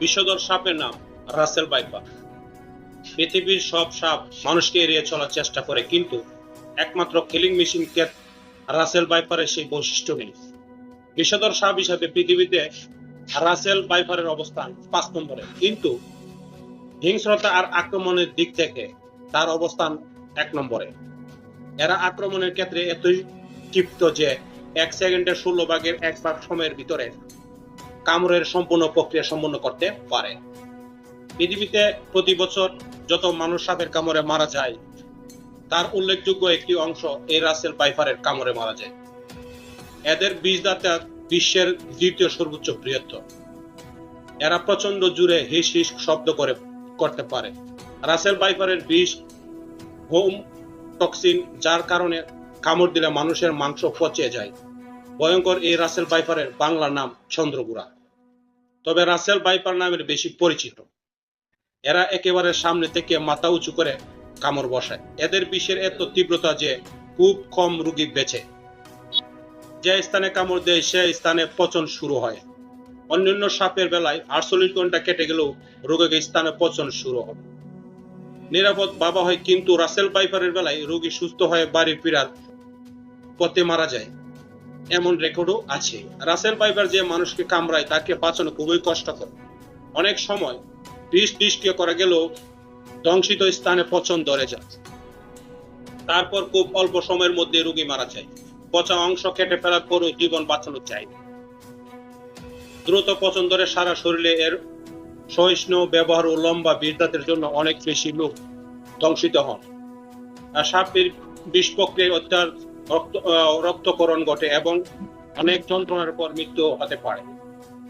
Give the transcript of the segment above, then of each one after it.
বিষধর সাপের নাম রাসেল বাইপার। পৃথিবীর সব সাপ মানুষকে এড়িয়ে চলার চেষ্টা করে, কিন্তু একমাত্র কিলিং মেশিন ক্যাট রাসেল বাইপারের সেই বৈশিষ্ট্য নেই। বিষধর সাপ হিসাবে পৃথিবীতে রাসেল বাইপারের অবস্থান পাঁচ নম্বরে। কিন্তু হিংস্রতা আর আক্রমণের দিক থেকে তার অবস্থান এক নম্বরে। এরা আক্রমণের ক্ষেত্রে এতই ক্ষিপ্ত যে এক সেকেন্ডের ষোলো ভাগের এক ভাগ সময়ের ভিতরে কামড়ের সম্পূর্ণ প্রক্রিয়া সম্পন্ন করতে পারে। পৃথিবীতে প্রতি বছর যত মানুষ সাপের কামড়ে মারা যায়, তার উল্লেখযোগ্য একটি অংশ এই রাসেল বাইফারের কামড়ে মারা যায়। এদের বিষদাতা বিশ্বের দ্বিতীয় সর্বোচ্চ বৃহত্তর। এরা প্রচণ্ড জুড়ে হিস হিস শব্দ করে, করতে পারে। রাসেল বাইফারের বিষ, হোম টক্সিন, যার কারণে কামড় দিলে মানুষের মাংস পচে যায়। ভয়ঙ্কর এই রাসেল বাইপারের বাংলা নাম চন্দ্রগুড়া তবে রাসেল বাইপার নামের বেশি পরিচিত। এরা একেবারে সামনে থেকে মাথা উঁচু করে কামড় বসায়। এদের বিষের এত তীব্রতা যে খুব কম রুগী বেঁচে। যে স্থানে কামড় দেয়, সে স্থানে পচন শুরু হয়। অন্যান্য সাপের বেলায় আটচল্লিশ ঘণ্টা কেটে গেলেও রোগীর স্থানে পচন শুরু হবে নিরাপদ বাবা হয়, কিন্তু রাসেল বাইপারের বেলায় রোগী সুস্থ হয়ে বাড়ি ফিরার পথে মারা যায়। এমন রেকর্ডও আছে। রাসেল বাইপার যে মানুষকে কামড়ায়, তাকে বাঁচানো খুবই কষ্টকর। অনেক সময় বিষ নিষ্ক্রিয় করা গেলেও ধ্বংসিত স্থানে পচন ধরে যায়। তারপর খুব অল্প সময়ের মধ্যে রোগী মারা যায়। পচা অংশ কেটে ফেলার পরও জীবন বাঁচানো চাই দ্রুত পচন ধরে সারা শরীরে এর সহিষ্ণু, ব্যবহার ও লম্বা বীরদাতের জন্য অনেক বেশি লোক ধ্বংসিত হন। আর সাপের বিষ প্রক্রিয়ায় অত্যার রক্ত রক্তকরণ ঘটে এবং অনেক যন্ত্রণার পর মৃত্যু হতে পারে।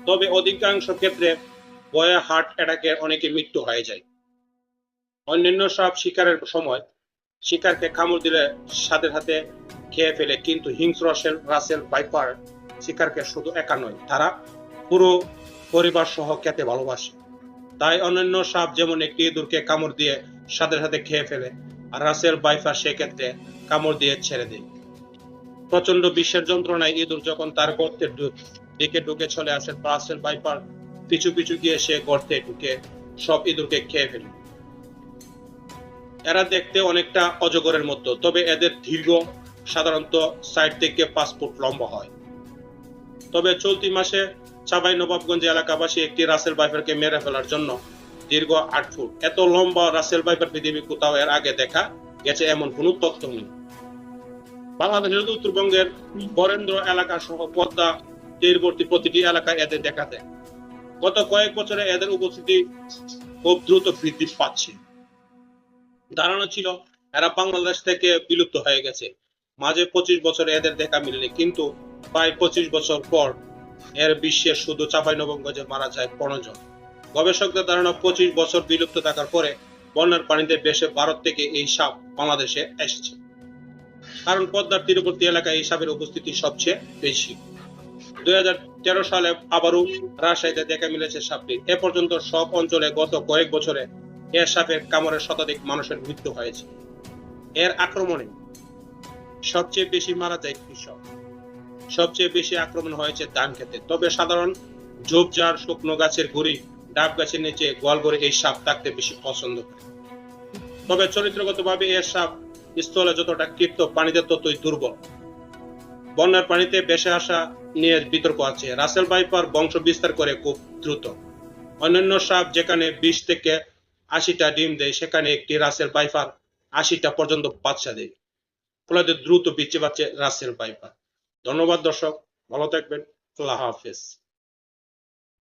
তবে অধিকাংশ ক্ষেত্রে বয়ে হার্ট অ্যাটাকে অনেকে মৃত্যু হয়ে যায়। অন্যান্য সাপ শিকারের সময় শিকারকে কামড় দিলে সাথে সাথে খেয়ে ফেলে, কিন্তু হিংস্র রাসেল বাইপার শিকারকে শুধু একা নয়, তারা পুরো পরিবার সহ খেতে ভালোবাসে। তাই অন্যান্য সাপ যেমন একটি ইঁদুরকে কামড় দিয়ে সাথে সাথে খেয়ে ফেলে, আর রাসেল বাইফার সেক্ষেত্রে কামড় দিয়ে ছেড়ে দেয়। প্রচণ্ড বিশ্বের যন্ত্রণায় ইঁদুর যখন তার গর্তের দিকে ঢুকে চলে আসে রাসেল বাইপার পিছু পিছু গিয়ে সে গর্তে ঢুকে সব ইঁদুরকে খেয়ে ফেলে। এরা দেখতে অনেকটা অজগরের মতো, তবে এদের দীর্ঘ, সাধারণত সাইড থেকে পাঁচ ফুট লম্বা হয়। তবে চলতি মাসে চাবাই নবাবগঞ্জ এলাকাবাসী একটি রাসেল বাইফারকে মেরে ফেলার জন্য দীর্ঘ আট ফুট। এত লম্বা রাসেল বাইফার পৃথিবী কোথাও এর আগে দেখা গেছে, এমন কোনো তথ্য নেই। বাংলাদেশের উত্তরবঙ্গের বরেন্দ্র এলাকা সহ পদ্মা তীরবর্তী প্রতিটি এলাকায় এদের দেখা দেয় গত কয়েক বছরে এদের উপস্থিতি খুব দ্রুত বৃদ্ধি পাচ্ছে। ধারণা ছিল, এরা বাংলাদেশ থেকে বিলুপ্ত হয়ে গেছে। মাঝে পঁচিশ বছরে এদের দেখা মিলেনি, কিন্তু প্রায় পঁচিশ বছর পর এর বিশ্বের শুধু চাপাই নবগঞ্জে মারা যায় পনেরো গবেষকদের ধারণা, পঁচিশ বছর বিলুপ্ত থাকার পরে বন্যার পানিতে বেশে ভারত থেকে এই সাপ বাংলাদেশে এসেছে। কারণ পদ্মার তীরবর্তী এলাকায় এই সাপের উপস্থিতি সবচেয়ে বেশি। দুই সালে আবারও রাজশাহীতে দেখা মিলেছে সাপটি। এ পর্যন্ত সব অঞ্চলে গত কয়েক বছরে এর সাপের কামড়ে শতাধিক মানুষের মৃত্যু হয়েছে। এর আক্রমণে সবচেয়ে বেশি মারা যায় কৃষক। সবচেয়ে বেশি আক্রমণ হয়েছে ধান খেতে। তবে সাধারণ ঝোপঝাড় শুকনো গাছের গুড়ি, ডাব গাছের নিচে গোয়াল করে এই সাপ থাকতে বেশি পছন্দ করে। তবে চরিত্রগতভাবে এর সাপ স্থলে যতটা কীর্ত পানিতে ততই দুর্বল। বন্যার পানিতে বেসে আসা নিয়ে বিতর্ক আছে। রাসেল বাইপার বংশ বিস্তার করে খুব দ্রুত। অন্যান্য সাপ যেখানে বিশ থেকে আশিটা ডিম দেয়, সেখানে একটি রাসেল বাইপার আশিটা পর্যন্ত বাচ্চা দেয়। ফলে দ্রুত বিচ্ছে পাচ্ছে রাসেল বাইপার ধন্যবাদ দর্শক, ভালো থাকবেন। আল্লাহ হাফেজ।